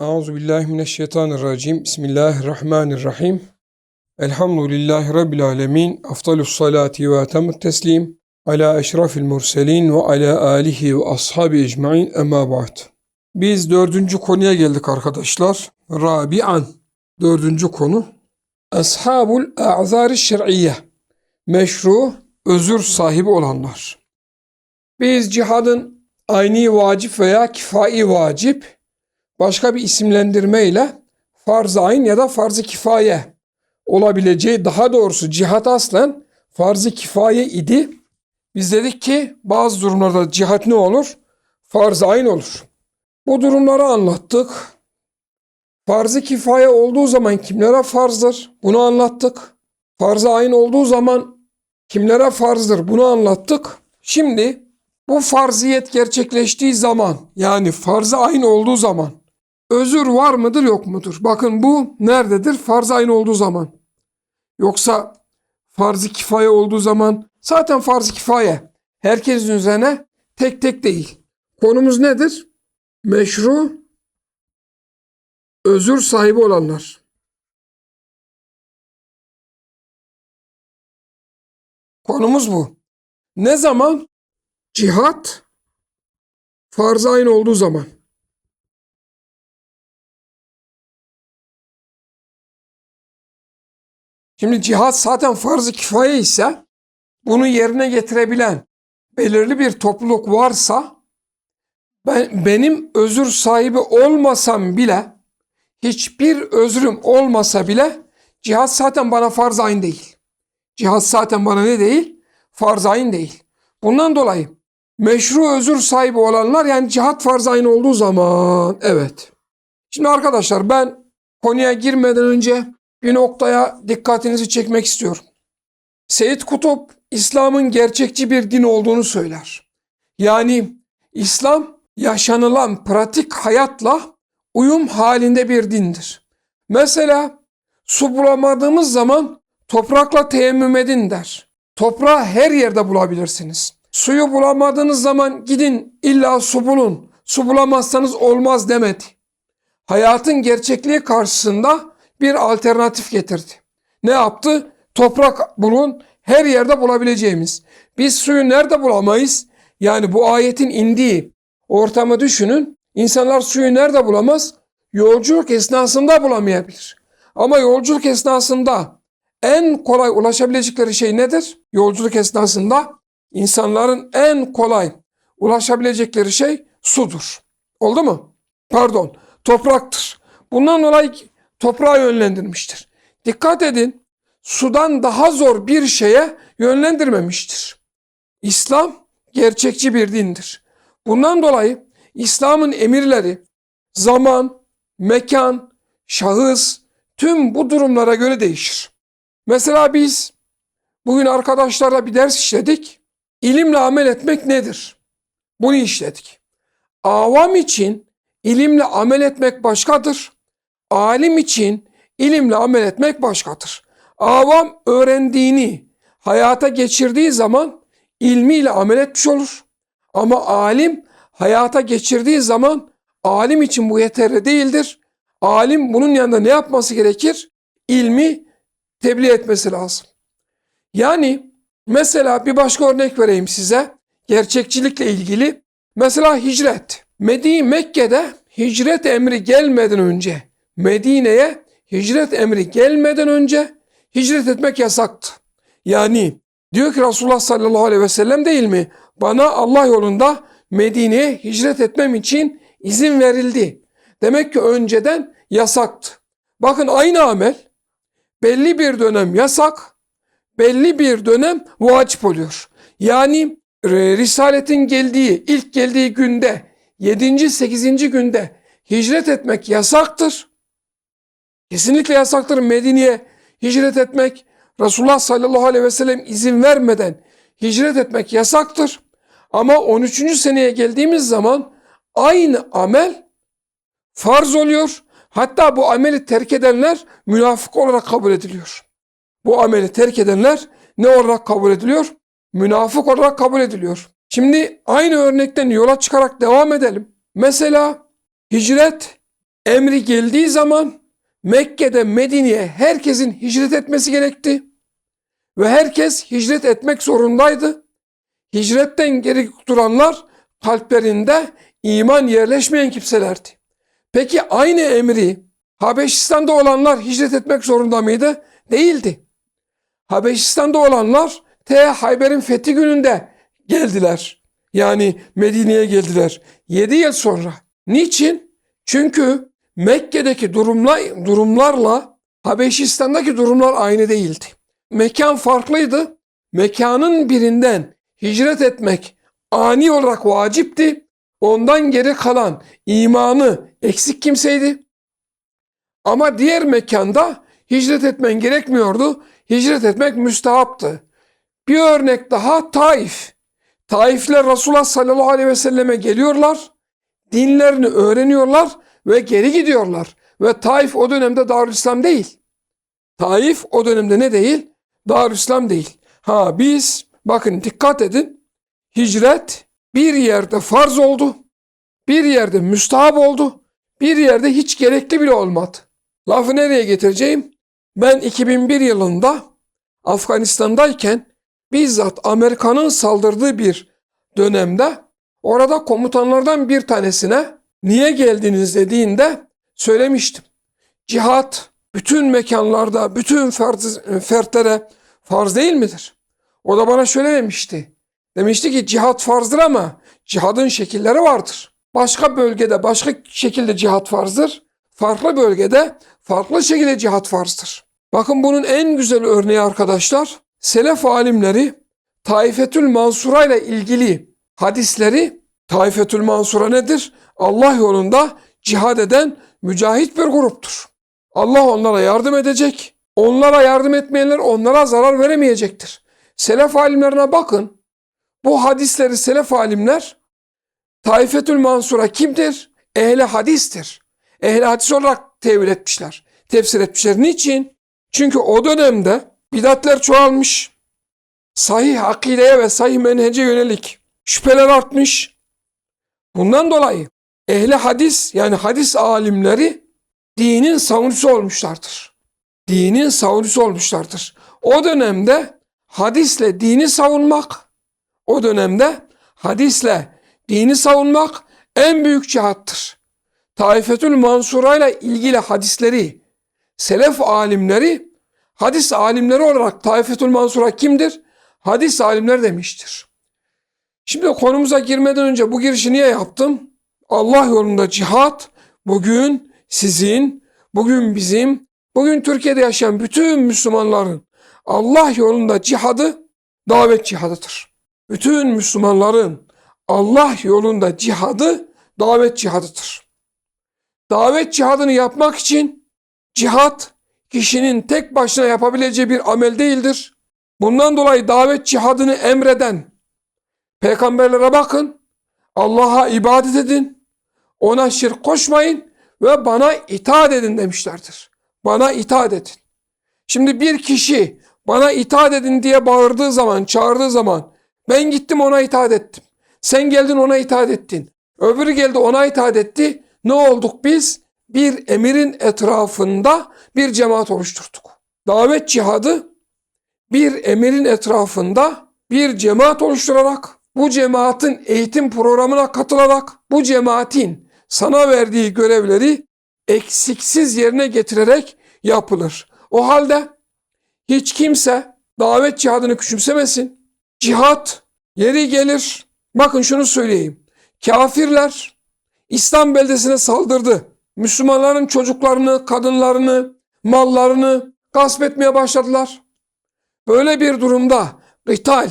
Euzu billahi mineşşeytanirracim. Bismillahirrahmanirrahim. Elhamdülillahi rabbil alamin. Afdalus salati ve etemut teslim ala eşrafil murselin ve ala alihi ve ashabi ecmaîn. Emma ba'd. Biz dördüncü konuya geldik arkadaşlar. Rabi'an. Dördüncü konu. Ashabul a'zari şer'iyye. Meşru, özür sahibi olanlar. Biz cihadın ayni vacip veya kifai vacip başka bir isimlendirmeyle farz-ı ayn ya da farz-ı kifaye olabileceği daha doğrusu cihat aslen farz-ı kifaye idi. Biz dedik ki bazı durumlarda cihat ne olur? Farz-ı ayn olur. Bu durumları anlattık. Farz-ı kifaye olduğu zaman kimlere farzdır? Bunu anlattık. Farz-ı ayn olduğu zaman kimlere farzdır? Bunu anlattık. Şimdi bu farziyet gerçekleştiği zaman yani farz-ı ayn olduğu zaman özür var mıdır yok mudur? Bakın bu nerededir? Farz-ı ayn olduğu zaman. Yoksa farz-ı kifaye olduğu zaman zaten farz-ı kifaye. Herkesin üzerine tek tek değil. Konumuz nedir? Meşru özür sahibi olanlar. Konumuz bu. Ne zaman? Cihat farz-ı ayn olduğu zaman. Şimdi cihat zaten farz-ı kifaye ise bunu yerine getirebilen belirli bir topluluk varsa ben, benim özür sahibi olmasam bile hiçbir özrüm olmasa bile cihat zaten bana farz ayn değil. Cihat zaten bana ne değil? Farz ayn değil. Bundan dolayı meşru özür sahibi olanlar yani cihat farz ayn olduğu zaman evet. Şimdi arkadaşlar ben konuya girmeden önce bir noktaya dikkatinizi çekmek istiyorum. Seyyid Kutup İslam'ın gerçekçi bir din olduğunu söyler. Yani İslam yaşanılan pratik hayatla uyum halinde bir dindir. Mesela su bulamadığımız zaman toprakla teyemmüm edin der. Toprağı her yerde bulabilirsiniz. Suyu bulamadığınız zaman gidin illa su bulun. Su bulamazsanız olmaz demedi. Hayatın gerçekliği karşısında bir alternatif getirdi. Ne yaptı? Toprak bulun, her yerde bulabileceğimiz. Biz suyu nerede bulamayız? Yani bu ayetin indiği ortamı düşünün. İnsanlar suyu nerede bulamaz? Yolculuk esnasında bulamayabilir. Ama yolculuk esnasında en kolay ulaşabilecekleri şey nedir? Yolculuk esnasında insanların en kolay ulaşabilecekleri şey sudur. Oldu mu? Pardon, topraktır. Bundan dolayı toprağa yönlendirmiştir. Dikkat edin, sudan daha zor bir şeye yönlendirmemiştir. İslam gerçekçi bir dindir. Bundan dolayı İslam'ın emirleri zaman, mekan, şahıs tüm bu durumlara göre değişir. Mesela biz bugün arkadaşlarla bir ders işledik. İlimle amel etmek nedir? Bunu işledik. Avam için ilimle amel etmek başkadır. Alim için ilimle amel etmek başkadır. Avam öğrendiğini hayata geçirdiği zaman ilmiyle amel etmiş olur. Ama alim hayata geçirdiği zaman alim için bu yeterli değildir. Alim bunun yanında ne yapması gerekir? İlmi tebliğ etmesi lazım. Yani mesela bir başka örnek vereyim size. Gerçekçilikle ilgili. Mesela hicret. Medine Mekke'de hicret emri gelmeden önce Medine'ye hicret emri gelmeden önce hicret etmek yasaktı. Yani diyor ki Resulullah sallallahu aleyhi ve sellem değil mi? Bana Allah yolunda Medine'ye hicret etmem için izin verildi. Demek ki önceden yasaktı. Bakın aynı amel belli bir dönem yasak, belli bir dönem vacip oluyor. Yani Risaletin geldiği, ilk geldiği günde, 7. 8. günde hicret etmek yasaktır. Kesinlikle yasaktır Medine'ye hicret etmek. Resulullah sallallahu aleyhi ve sellem izin vermeden hicret etmek yasaktır. Ama 13. seneye geldiğimiz zaman aynı amel farz oluyor. Hatta bu ameli terk edenler münafık olarak kabul ediliyor. Bu ameli terk edenler ne olarak kabul ediliyor? Münafık olarak kabul ediliyor. Şimdi aynı örnekten yola çıkarak devam edelim. Mesela hicret emri geldiği zaman Mekke'de Medine'ye herkesin hicret etmesi gerekti. Ve herkes hicret etmek zorundaydı. Hicretten geri duranlar kalplerinde iman yerleşmeyen kimselerdi. Peki aynı emri Habeşistan'da olanlar hicret etmek zorunda mıydı? Değildi. Habeşistan'da olanlar T. Hayber'in fethi gününde geldiler. Yani Medine'ye geldiler. 7 yıl sonra. Niçin? Çünkü Mekke'deki durumla, durumlarla Habeşistan'daki durumlar aynı değildi. Mekan farklıydı. Mekanın birinden hicret etmek ani olarak vacipti. Ondan geri kalan imanı eksik kimseydi. Ama diğer mekanda hicret etmen gerekmiyordu. Hicret etmek müstehaptı. Bir örnek daha Taif. Taifler Resulullah sallallahu aleyhi ve selleme geliyorlar. Dinlerini öğreniyorlar ve geri gidiyorlar. Ve Taif o dönemde Darülislam değil. Taif o dönemde ne değil? Darülislam değil. Ha biz bakın dikkat edin. Hicret bir yerde farz oldu. Bir yerde müstahap oldu. Bir yerde hiç gerekli bile olmadı. Lafı nereye getireceğim? Ben 2001 yılında Afganistan'dayken bizzat Amerika'nın saldırdığı bir dönemde orada komutanlardan bir tanesine niye geldiniz dediğinde söylemiştim. Cihat bütün mekanlarda, bütün fert, fertlere farz değil midir? O da bana şöyle demişti. Demişti ki cihat farzdır ama cihadın şekilleri vardır. Başka bölgede başka şekilde cihat farzdır. Farklı bölgede farklı şekilde cihat farzdır. Bakın bunun en güzel örneği arkadaşlar. Selef alimleri Taifetül Mansura ile ilgili hadisleri Taifetül Mansura nedir? Allah yolunda cihad eden mücahit bir gruptur. Allah onlara yardım edecek. Onlara yardım etmeyenler onlara zarar veremeyecektir. Selef alimlerine bakın. Bu hadisleri selef alimler Taifetül Mansura kimdir? Ehli hadistir. Ehli hadis olarak tevil etmişler. Tefsir etmişler. Niçin? Çünkü o dönemde bidatler çoğalmış. Sahih akideye ve sahih menhece yönelik şüpheler artmış. Bundan dolayı ehli hadis yani hadis alimleri dinin savunucusu olmuşlardır. Dinin savunucusu olmuşlardır. O dönemde hadisle dini savunmak, o dönemde hadisle dini savunmak en büyük cihattır. Taifetül Mansura ile ilgili hadisleri, selef alimleri, hadis alimleri olarak Taifetül Mansura kimdir? Hadis alimler demiştir. Şimdi konumuza girmeden önce bu girişi niye yaptım? Allah yolunda cihat bugün sizin, bugün bizim, bugün Türkiye'de yaşayan bütün Müslümanların Allah yolunda cihadı davet cihadıdır. Bütün Müslümanların Allah yolunda cihadı davet cihadıdır. Davet cihadını yapmak için cihat kişinin tek başına yapabileceği bir amel değildir. Bundan dolayı davet cihadını emreden peygamberlere bakın. Allah'a ibadet edin. Ona şirk koşmayın ve bana itaat edin demişlerdir. Bana itaat edin. Şimdi bir kişi bana itaat edin diye bağırdığı zaman, çağırdığı zaman ben gittim ona itaat ettim. Sen geldin ona itaat ettin. Öbürü geldi ona itaat etti. Ne olduk biz? Bir emirin etrafında bir cemaat oluşturduk. Davet cihadı bir emirin etrafında bir cemaat oluşturarak bu cemaatin eğitim programına katılarak bu cemaatin sana verdiği görevleri eksiksiz yerine getirerek yapılır. O halde hiç kimse davet cihadını küçümsemesin. Cihat yeri gelir. Bakın şunu söyleyeyim. Kafirler İslam beldesine saldırdı. Müslümanların çocuklarını, kadınlarını, mallarını gasp etmeye başladılar. Böyle bir durumda rital,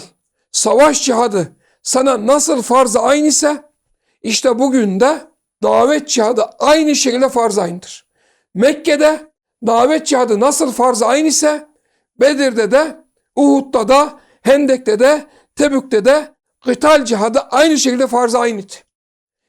savaş cihadı sana nasıl farz-ı ayn ise işte bugün de davet cihadı aynı şekilde farz-ı aynıdır. Mekke'de davet cihadı nasıl farz-ı ayn ise Bedir'de de, Uhud'da da, Hendek'te de, Tebük'te de kıtal cihadı aynı şekilde farz-ı aynıydı.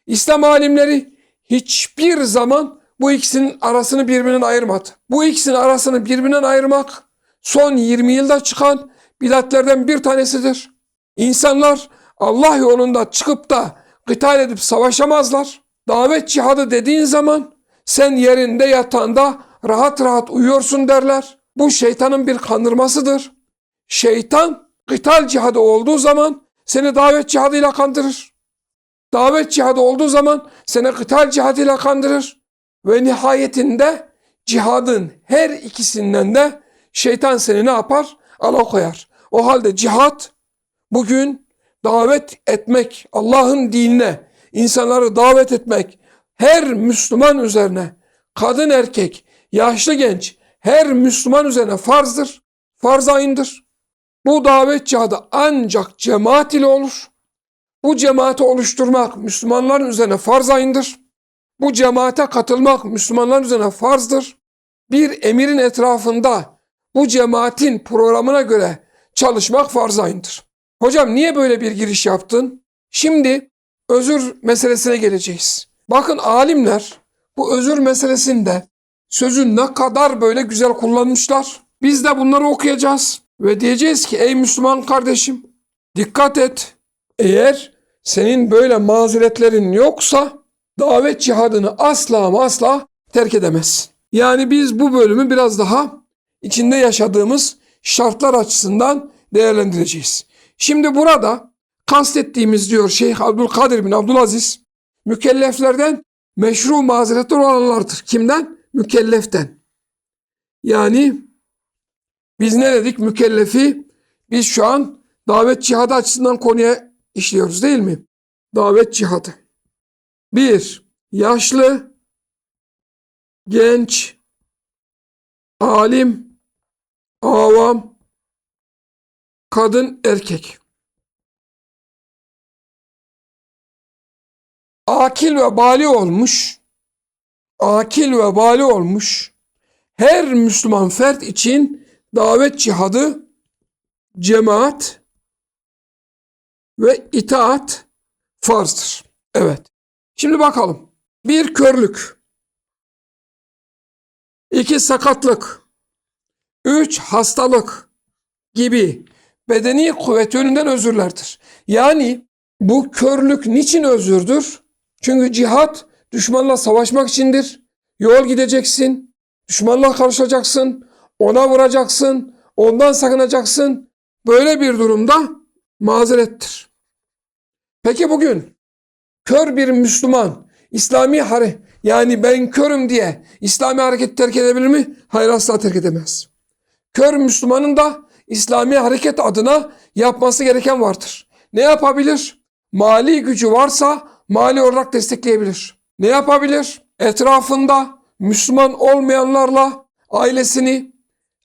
İslam alimleri hiçbir zaman bu ikisinin arasını birbirinden ayırmadı. Bu ikisinin arasını birbirinden ayırmak son 20 yılda çıkan bidatlerden bir tanesidir. İnsanlar Allah yolunda çıkıp da kıtal edip savaşamazlar. Davet cihadı dediğin zaman Sen yerinde yatağında rahat rahat uyuyorsun derler. Bu şeytanın bir kandırmasıdır. Şeytan kıtal cihadı olduğu zaman seni davet cihadıyla kandırır. Davet cihadı olduğu zaman seni kıtal cihadıyla kandırır. Ve nihayetinde cihadın her ikisinden de şeytan seni ne yapar? Alakoyar. O halde cihat bugün davet etmek, Allah'ın dinine, insanları davet etmek her Müslüman üzerine, kadın erkek, yaşlı genç, her Müslüman üzerine farzdır, farz ayındır. Bu davet cihadı ancak cemaat ile olur. Bu cemaati oluşturmak Müslümanların üzerine farz ayındır. Bu cemaate katılmak Müslümanların üzerine farzdır. Bir emirin etrafında bu cemaatin programına göre çalışmak farz ayındır. Hocam niye böyle bir giriş yaptın? Şimdi özür meselesine geleceğiz. Bakın alimler bu özür meselesinde sözü ne kadar böyle güzel kullanmışlar. Biz de bunları okuyacağız ve diyeceğiz ki ey Müslüman kardeşim dikkat et. Eğer senin böyle mazeretlerin yoksa davet cihadını asla ama asla terk edemezsin. Yani biz bu bölümü biraz daha içinde yaşadığımız şartlar açısından değerlendireceğiz. Şimdi burada kastettiğimiz diyor Şeyh Abdülkadir bin Abdülaziz mükelleflerden meşru mazeretler olanlardır. Kimden? Mükelleften. Yani biz ne dedik mükellefi? Biz şu an davet cihadı açısından konuya işliyoruz değil mi? Davet cihadı. Bir, yaşlı, genç, alim, avam, kadın, erkek. Akil ve bali olmuş, akil ve bali olmuş her Müslüman fert için davet cihadı, cemaat ve itaat farzdır. Evet. Şimdi bakalım. Bir körlük. iki sakatlık. Üç hastalık gibi bedeni kuvvet yönünden özürlerdir. Yani bu körlük niçin özürdür? Çünkü cihat düşmanla savaşmak içindir. Yol gideceksin, düşmanla karışacaksın, ona vuracaksın, ondan sakınacaksın. Böyle bir durumda mazerettir. Peki bugün kör bir Müslüman İslami hare yani ben körüm diye İslami hareket terk edebilir mi? Hayır asla terk edemez. Kör Müslümanın da İslami hareket adına yapması gereken vardır. Ne yapabilir? Mali gücü varsa mali olarak destekleyebilir. Ne yapabilir? Etrafında Müslüman olmayanlarla ailesini,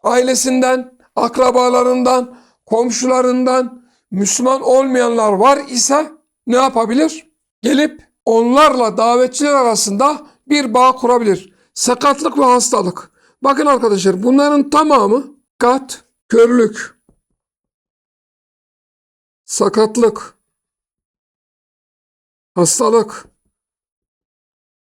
ailesinden, akrabalarından, komşularından Müslüman olmayanlar var ise ne yapabilir? Gelip onlarla davetçiler arasında bir bağ kurabilir. Sakatlık ve hastalık. Bakın arkadaşlar bunların tamamı kat, körlük, sakatlık, hastalık.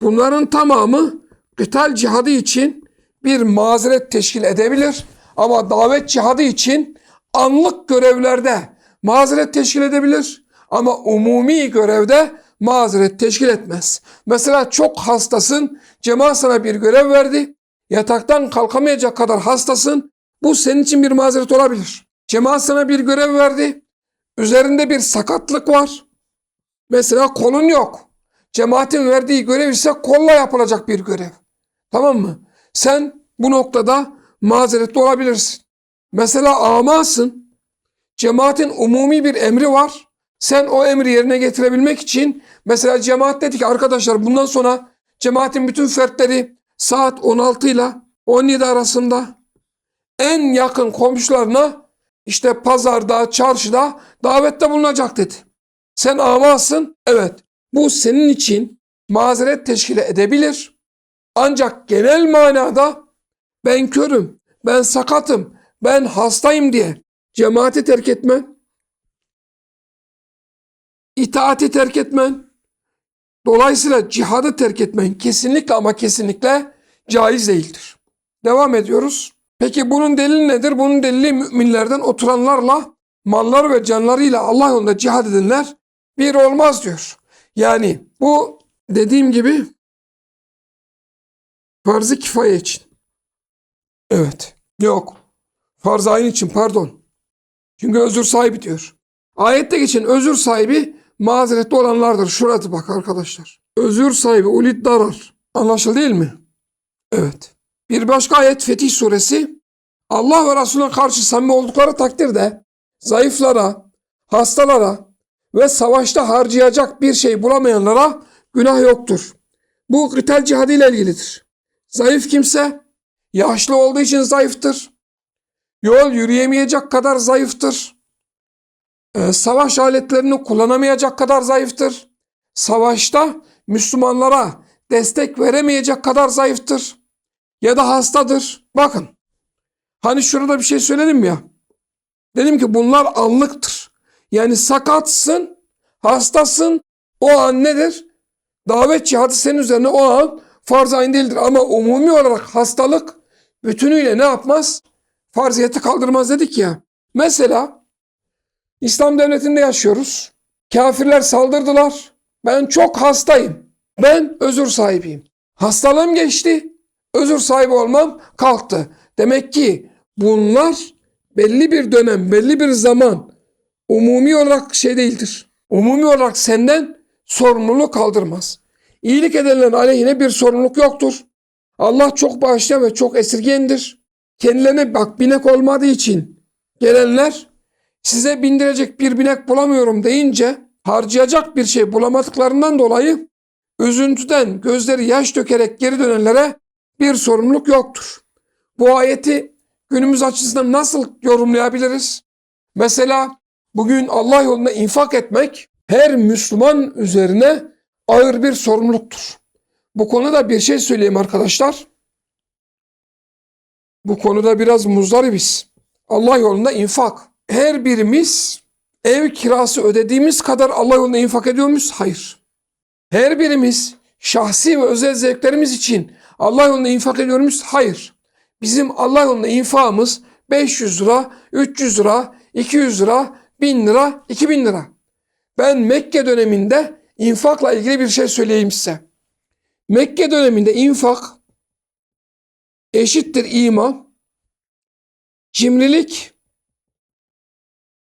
Bunların tamamı kıtal cihadı için bir mazeret teşkil edebilir. Ama davet cihadı için anlık görevlerde mazeret teşkil edebilir. Ama umumi görevde mazeret teşkil etmez. Mesela çok hastasın, cemaat sana bir görev verdi. Yataktan kalkamayacak kadar hastasın. Bu senin için bir mazeret olabilir. Cemaat sana bir görev verdi. Üzerinde bir sakatlık var. Mesela kolun yok. Cemaatin verdiği görev ise kolla yapılacak bir görev. Tamam mı? Sen bu noktada mazeretli olabilirsin. Mesela amasın. Cemaatin umumi bir emri var. Sen o emri yerine getirebilmek için mesela cemaat dedi ki arkadaşlar bundan sonra cemaatin bütün fertleri saat 16 ile 17 arasında en yakın komşularına işte pazarda, çarşıda davette bulunacak dedi. Sen amasın. Evet. Bu senin için mazeret teşkil edebilir. Ancak genel manada ben körüm, ben sakatım, ben hastayım diye cemaati terk etmen, itaati terk etmen, dolayısıyla cihadı terk etmen kesinlikle ama kesinlikle caiz değildir. Devam ediyoruz. Peki bunun delili nedir? Bunun delili müminlerden oturanlarla malları ve canlarıyla Allah yolunda cihad edenler bir olmaz diyor. Yani bu dediğim gibi Farz-ı kifaye için. Evet. Yok. Farz ayın için pardon. Çünkü özür sahibi diyor. Ayette geçen özür sahibi mazeretli olanlardır. Şurada bak arkadaşlar. Özür sahibi ulid darar. Anlaşıldı değil mi? Evet. Bir başka ayet Fetih suresi Allah ve Resulüne karşı samimi oldukları takdirde zayıflara, hastalara ve savaşta harcayacak bir şey bulamayanlara günah yoktur. Bu kıtal cihadı ile ilgilidir. Zayıf kimse yaşlı olduğu için zayıftır. Yol yürüyemeyecek kadar zayıftır. Ee, savaş aletlerini kullanamayacak kadar zayıftır. Savaşta Müslümanlara destek veremeyecek kadar zayıftır. Ya da hastadır. Bakın. Hani şurada bir şey söyledim ya. Dedim ki bunlar anlıktır. Yani sakatsın, hastasın. O an nedir? Davet cihadı senin üzerine o an farz ayın değildir. Ama umumi olarak hastalık bütünüyle ne yapmaz? Farziyeti kaldırmaz dedik ya. Mesela İslam devletinde yaşıyoruz. Kafirler saldırdılar. Ben çok hastayım. Ben özür sahibiyim. Hastalığım geçti. Özür sahibi olmam kalktı. Demek ki bunlar belli bir dönem, belli bir zaman umumi olarak şey değildir. Umumi olarak senden sorumluluk kaldırmaz. İyilik edenlerin aleyhine bir sorumluluk yoktur. Allah çok bağışlayan ve çok esirgeyendir. Kendilerine bak binek olmadığı için gelenler size bindirecek bir binek bulamıyorum deyince harcayacak bir şey bulamadıklarından dolayı üzüntüden gözleri yaş dökerek geri dönenlere bir sorumluluk yoktur. Bu ayeti günümüz açısından nasıl yorumlayabiliriz? Mesela bugün Allah yolunda infak etmek her Müslüman üzerine ağır bir sorumluluktur. Bu konuda bir şey söyleyeyim arkadaşlar. Bu konuda biraz muzdaribiz. Allah yolunda infak. Her birimiz ev kirası ödediğimiz kadar Allah yolunda infak ediyor muyuz? Hayır. Her birimiz şahsi ve özel zevklerimiz için Allah yolunda infak ediyor muyuz? Hayır. Bizim Allah yolunda infakımız 500 lira, 300 lira, 200 lira, 1000 lira, 2000 lira. Ben Mekke döneminde infakla ilgili bir şey söyleyeyim size. Mekke döneminde infak eşittir iman, cimrilik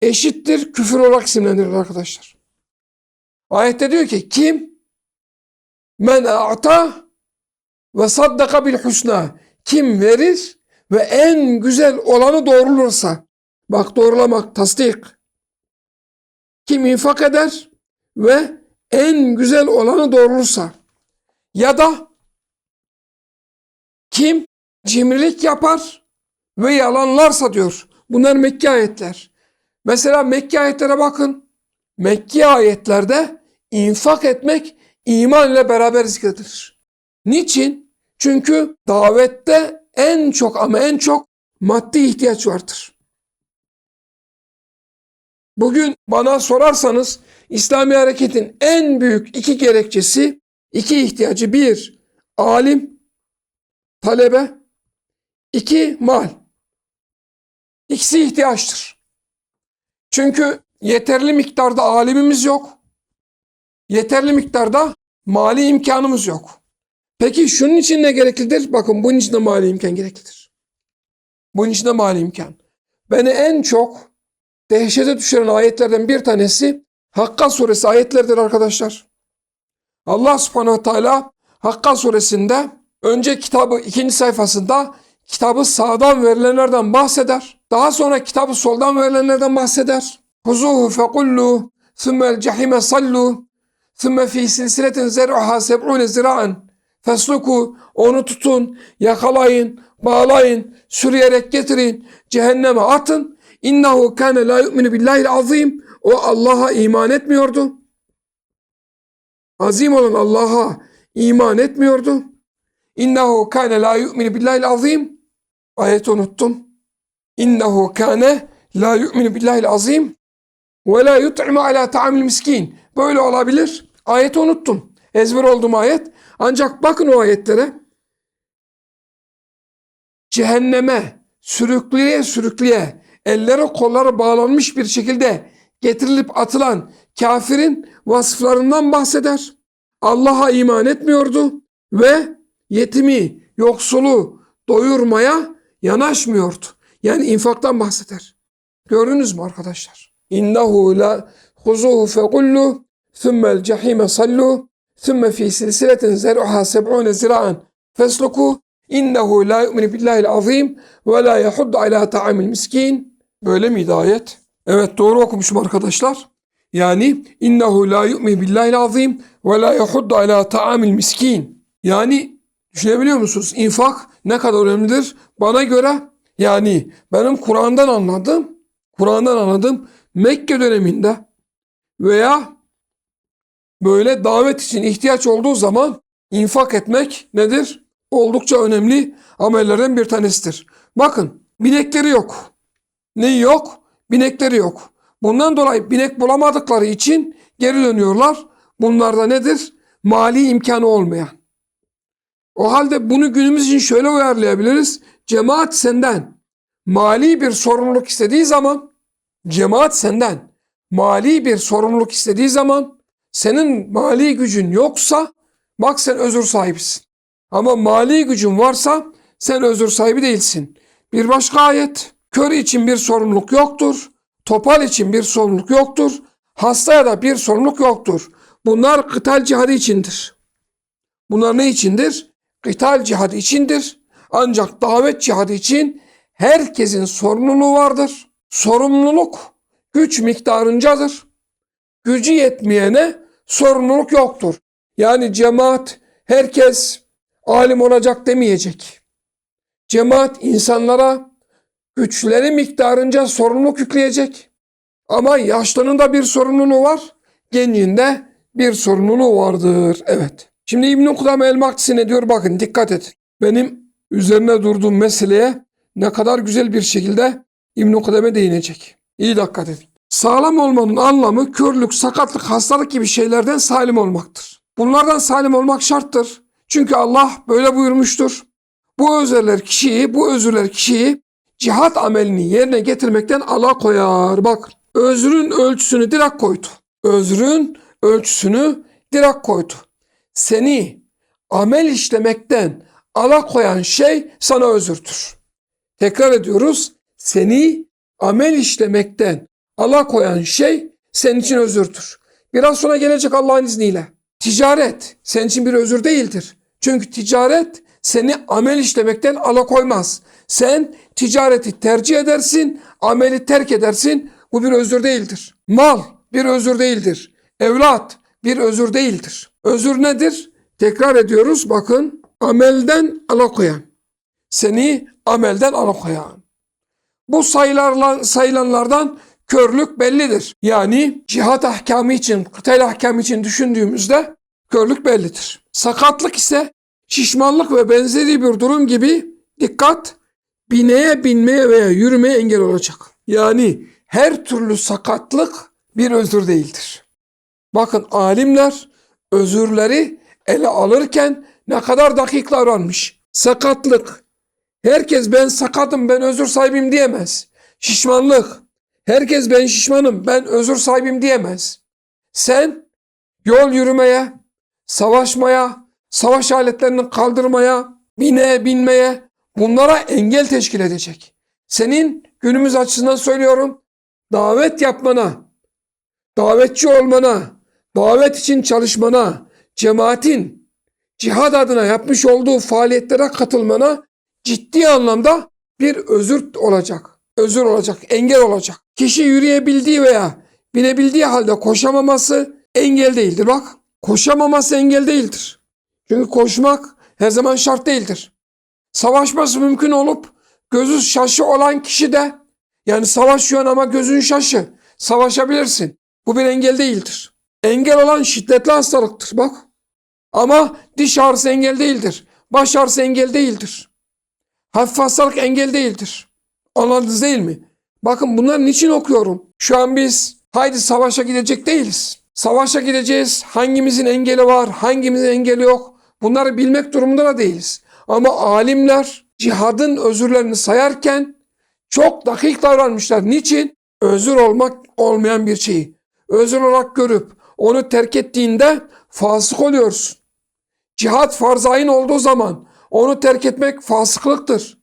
eşittir küfür olarak isimlendirilir arkadaşlar. Ayette diyor ki kim men a'ta ve saddaka bil husna kim verir ve en güzel olanı doğrulursa bak doğrulamak tasdik kim infak eder ve en güzel olanı doğrulursa ya da kim cimrilik yapar ve yalanlarsa diyor. Bunlar Mekke ayetler. Mesela Mekke ayetlere bakın. Mekke ayetlerde infak etmek iman ile beraber zikredilir. Niçin? Çünkü davette en çok ama en çok maddi ihtiyaç vardır. Bugün bana sorarsanız İslami hareketin en büyük iki gerekçesi, iki ihtiyacı bir, alim, talebe, iki, mal. İkisi ihtiyaçtır. Çünkü yeterli miktarda alimimiz yok. Yeterli miktarda mali imkanımız yok. Peki şunun için ne gereklidir? Bakın bunun için de mali imkan gereklidir. Bunun için de mali imkan. Beni en çok dehşete düşüren ayetlerden bir tanesi Hakka suresi ayetlerdir arkadaşlar. Allah subhanehu teala Hakka suresinde önce kitabı ikinci sayfasında kitabı sağdan verilenlerden bahseder. Daha sonra kitabı soldan verilenlerden bahseder. Huzuhu fekullu thummel cehime sallu thumme fi silsiletin zer'uha seb'une zira'an fesluku onu tutun, yakalayın, bağlayın, sürüyerek getirin, cehenneme atın. İnnehu kâne la yu'minu billahil azim. O Allah'a iman etmiyordu. Azim olan Allah'a iman etmiyordu. İnnehu kâne la yu'minu billahil azim. Ayeti unuttum. İnnehu kâne la yu'minu billahil azim. Ve la yut'imu ala ta'amil miskin. Böyle olabilir. Ayeti unuttum. Ezber olduğum ayet. Ancak bakın o ayetlere. Cehenneme sürükleye sürükleye elleri kolları bağlanmış bir şekilde getirilip atılan kafirin vasıflarından bahseder. Allah'a iman etmiyordu ve yetimi, yoksulu doyurmaya yanaşmıyordu. Yani infaktan bahseder. Gördünüz mü arkadaşlar? İnnehu la huzuhu fekullu thummel cehime sallu thumme fi silsiletin zer'uha seb'une zira'an fesluku innehu la yu'minu billahil azim ve la yahuddu ala ta'amil miskin. Böyle miydi ayet? Evet doğru okumuşum arkadaşlar. Yani innehu la yu'minu billahil azim ve la yahuddu ala ta'amil miskin. Yani düşünebiliyor musunuz? İnfak ne kadar önemlidir? Bana göre yani benim Kur'an'dan anladığım, Kur'an'dan anladığım Mekke döneminde veya böyle davet için ihtiyaç olduğu zaman infak etmek nedir? Oldukça önemli amellerden bir tanesidir. Bakın binekleri yok. Neyi yok? Binekleri yok. Bundan dolayı binek bulamadıkları için geri dönüyorlar. Bunlar da nedir? Mali imkanı olmayan. O halde bunu günümüz için şöyle uyarlayabiliriz. Cemaat senden mali bir sorumluluk istediği zaman, cemaat senden mali bir sorumluluk istediği zaman, senin mali gücün yoksa, bak sen özür sahibisin. Ama mali gücün varsa, sen özür sahibi değilsin. Bir başka ayet, kör için bir sorumluluk yoktur, topal için bir sorumluluk yoktur, hastaya da bir sorumluluk yoktur. Bunlar kıtal cihadı içindir. Bunlar ne içindir? Kıtal cihadı içindir. Ancak davet cihadı için herkesin sorumluluğu vardır. Sorumluluk güç miktarıncadır. Gücü yetmeyene sorumluluk yoktur. Yani cemaat herkes alim olacak demeyecek. Cemaat insanlara güçleri miktarınca sorumluluk yükleyecek. Ama yaşlının da bir sorumluluğu var. Gencin de bir sorumluluğu vardır. Evet. Şimdi İbn-i Kudame el-Maktisi ne diyor? Bakın dikkat edin. Benim üzerine durduğum meseleye ne kadar güzel bir şekilde İbn-i Kudame değinecek. İyi dikkat edin. Sağlam olmanın anlamı körlük, sakatlık, hastalık gibi şeylerden salim olmaktır. Bunlardan salim olmak şarttır. Çünkü Allah böyle buyurmuştur. Bu özürler kişiyi, bu özürler kişiyi cihat amelini yerine getirmekten alakoyar. Bak özrün ölçüsünü direkt koydu. Özrün ölçüsünü direkt koydu. Seni amel işlemekten alakoyan şey sana özürdür. Tekrar ediyoruz. Seni amel işlemekten alakoyan şey senin için özürdür. Biraz sonra gelecek Allah'ın izniyle. Ticaret senin için bir özür değildir. Çünkü ticaret seni amel işlemekten alakoymaz. Sen ticareti tercih edersin, ameli terk edersin. Bu bir özür değildir. Mal bir özür değildir. Evlat bir özür değildir. Özür nedir? Tekrar ediyoruz bakın. Amelden alakoyan. Seni amelden alakoyan. Bu sayılarla, sayılanlardan körlük bellidir. Yani cihat ahkamı için, kıtel ahkamı için düşündüğümüzde körlük bellidir. Sakatlık ise şişmanlık ve benzeri bir durum gibi dikkat bineye binmeye veya yürümeye engel olacak. Yani her türlü sakatlık bir özür değildir. Bakın alimler özürleri ele alırken ne kadar dakik davranmış. Sakatlık. Herkes ben sakatım, ben özür sahibim diyemez. Şişmanlık. Herkes ben şişmanım, ben özür sahibim diyemez. Sen yol yürümeye, savaşmaya, savaş aletlerini kaldırmaya, bine binmeye bunlara engel teşkil edecek. Senin günümüz açısından söylüyorum davet yapmana, davetçi olmana, davet için çalışmana, cemaatin cihad adına yapmış olduğu faaliyetlere katılmana ciddi anlamda bir özür olacak. Özür olacak, engel olacak. Kişi yürüyebildiği veya binebildiği halde koşamaması engel değildir. Bak, koşamaması engel değildir. Çünkü koşmak her zaman şart değildir. Savaşması mümkün olup gözü şaşı olan kişi de yani savaşıyorsun ama gözün şaşı. Savaşabilirsin. Bu bir engel değildir. Engel olan şiddetli hastalıktır bak. Ama diş ağrısı engel değildir. Baş ağrısı engel değildir. Hafif hastalık engel değildir. Anladınız değil mi? Bakın bunları niçin okuyorum? Şu an biz haydi savaşa gidecek değiliz. Savaşa gideceğiz. Hangimizin engeli var, hangimizin engeli yok. Bunları bilmek durumunda da değiliz. Ama alimler cihadın özürlerini sayarken çok dakik davranmışlar. Niçin? Özür olmak olmayan bir şeyi. Özür olarak görüp onu terk ettiğinde fasık oluyorsun. Cihat farz olduğu zaman Onu terk etmek fasıklıktır.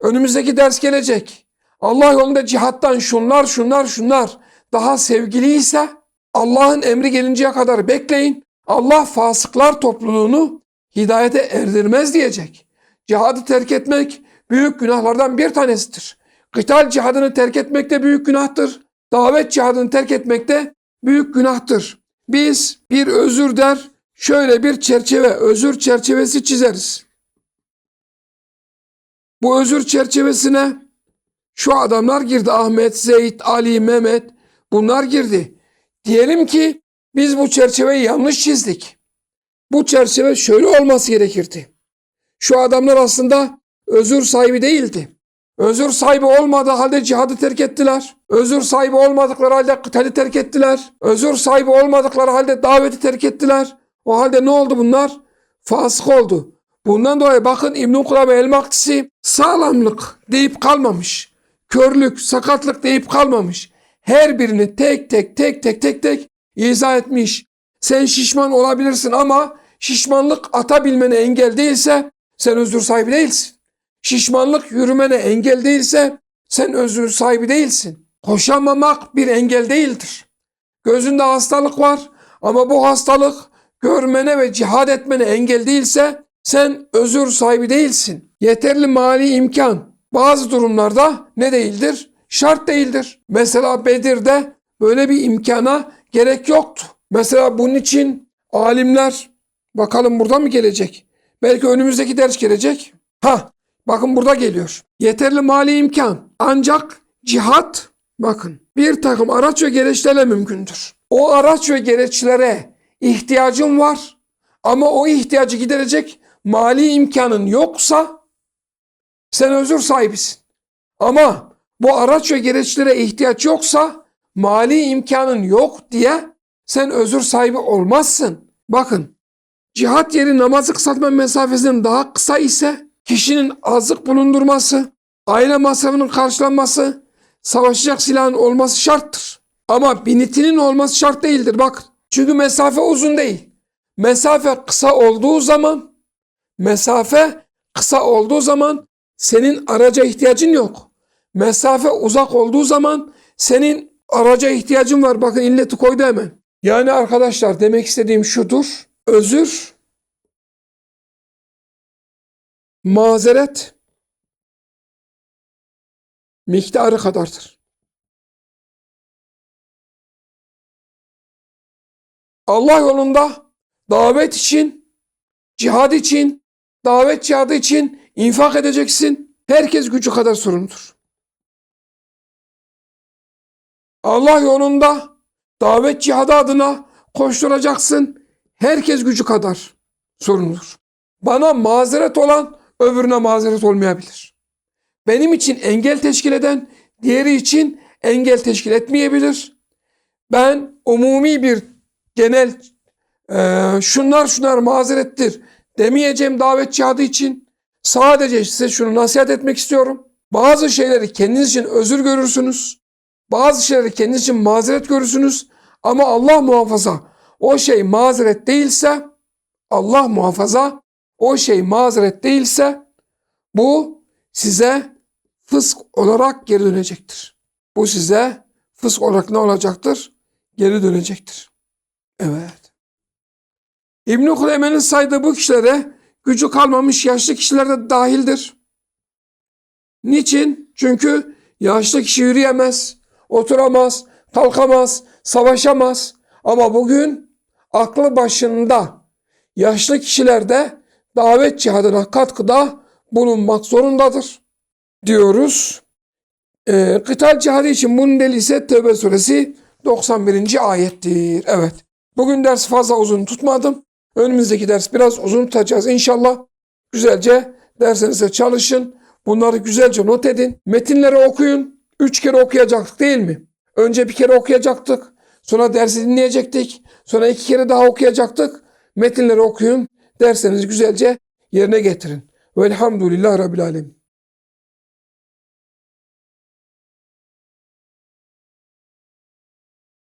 Önümüzdeki ders gelecek. Allah yolunda cihattan şunlar şunlar şunlar daha sevgiliyse Allah'ın emri gelinceye kadar bekleyin. Allah fasıklar topluluğunu hidayete erdirmez diyecek. Cihadı terk etmek büyük günahlardan bir tanesidir. Kıtal cihadını terk etmek de büyük günahtır. Davet cihadını terk etmek de büyük günahtır. Biz bir özür der, şöyle bir çerçeve, özür çerçevesi çizeriz. Bu özür çerçevesine şu adamlar girdi. Ahmet, Zeyt, Ali, Mehmet bunlar girdi. Diyelim ki biz bu çerçeveyi yanlış çizdik. Bu çerçeve şöyle olması gerekirdi. Şu adamlar aslında özür sahibi değildi. Özür sahibi olmadığı halde cihadı terk ettiler. Özür sahibi olmadıkları halde kıtali terk ettiler. Özür sahibi olmadıkları halde daveti terk ettiler. O halde ne oldu bunlar? Fasık oldu. Bundan dolayı bakın İbn-i Kulabe el-Maktisi sağlamlık deyip kalmamış. Körlük, sakatlık deyip kalmamış. Her birini tek tek tek tek tek tek izah etmiş. Sen şişman olabilirsin ama şişmanlık atabilmene engel değilse sen özür sahibi değilsin. Şişmanlık yürümene engel değilse sen özür sahibi değilsin. Koşamamak bir engel değildir. Gözünde hastalık var ama bu hastalık görmene ve cihad etmene engel değilse sen özür sahibi değilsin. Yeterli mali imkan bazı durumlarda ne değildir? Şart değildir. Mesela Bedir'de böyle bir imkana gerek yoktu. Mesela bunun için alimler bakalım burada mı gelecek? Belki önümüzdeki ders gelecek. Ha bakın burada geliyor. Yeterli mali imkan ancak cihat bakın bir takım araç ve gereçlerle mümkündür. O araç ve gereçlere ihtiyacın var ama o ihtiyacı giderecek mali imkanın yoksa sen özür sahibisin. Ama bu araç ve gereçlere ihtiyaç yoksa mali imkanın yok diye sen özür sahibi olmazsın. Bakın cihat yeri namazı kısaltma mesafesinin daha kısa ise kişinin azık bulundurması, aile masrafının karşılanması, savaşacak silahın olması şarttır. Ama binitinin olması şart değildir bakın. Çünkü mesafe uzun değil. Mesafe kısa olduğu zaman mesafe kısa olduğu zaman senin araca ihtiyacın yok. Mesafe uzak olduğu zaman senin araca ihtiyacın var. Bakın illeti koydu hemen. Yani arkadaşlar demek istediğim şudur. Özür, mazeret miktarı kadardır. Allah yolunda davet için, cihad için, davet cihadı için infak edeceksin. Herkes gücü kadar sorumludur. Allah yolunda davet cihadı adına koşturacaksın. Herkes gücü kadar sorumludur. Bana mazeret olan öbürüne mazeret olmayabilir. Benim için engel teşkil eden diğeri için engel teşkil etmeyebilir. Ben umumi bir genel e, şunlar şunlar mazerettir demeyeceğim davet cihadı için. Sadece size şunu nasihat etmek istiyorum. Bazı şeyleri kendiniz için özür görürsünüz. Bazı şeyleri kendiniz için mazeret görürsünüz. Ama Allah muhafaza o şey mazeret değilse Allah muhafaza o şey mazeret değilse bu size fısk olarak geri dönecektir. Bu size fısk olarak ne olacaktır? Geri dönecektir. Evet. İbn-i Kuleyme'nin saydığı bu kişilere gücü kalmamış yaşlı kişiler de dahildir. Niçin? Çünkü yaşlı kişi yürüyemez, oturamaz, kalkamaz, savaşamaz. Ama bugün aklı başında yaşlı kişiler de davet cihadına katkıda bulunmak zorundadır diyoruz. Ee, kıtal cihadı için bunun delili ise Tevbe suresi 91. ayettir. Evet. Bugün ders fazla uzun tutmadım. Önümüzdeki ders biraz uzun tutacağız inşallah. Güzelce dersinize çalışın. Bunları güzelce not edin. Metinleri okuyun. Üç kere okuyacaktık değil mi? Önce bir kere okuyacaktık. Sonra dersi dinleyecektik. Sonra iki kere daha okuyacaktık. Metinleri okuyun. Dersenizi güzelce yerine getirin. Velhamdülillah Rabbil Alemin.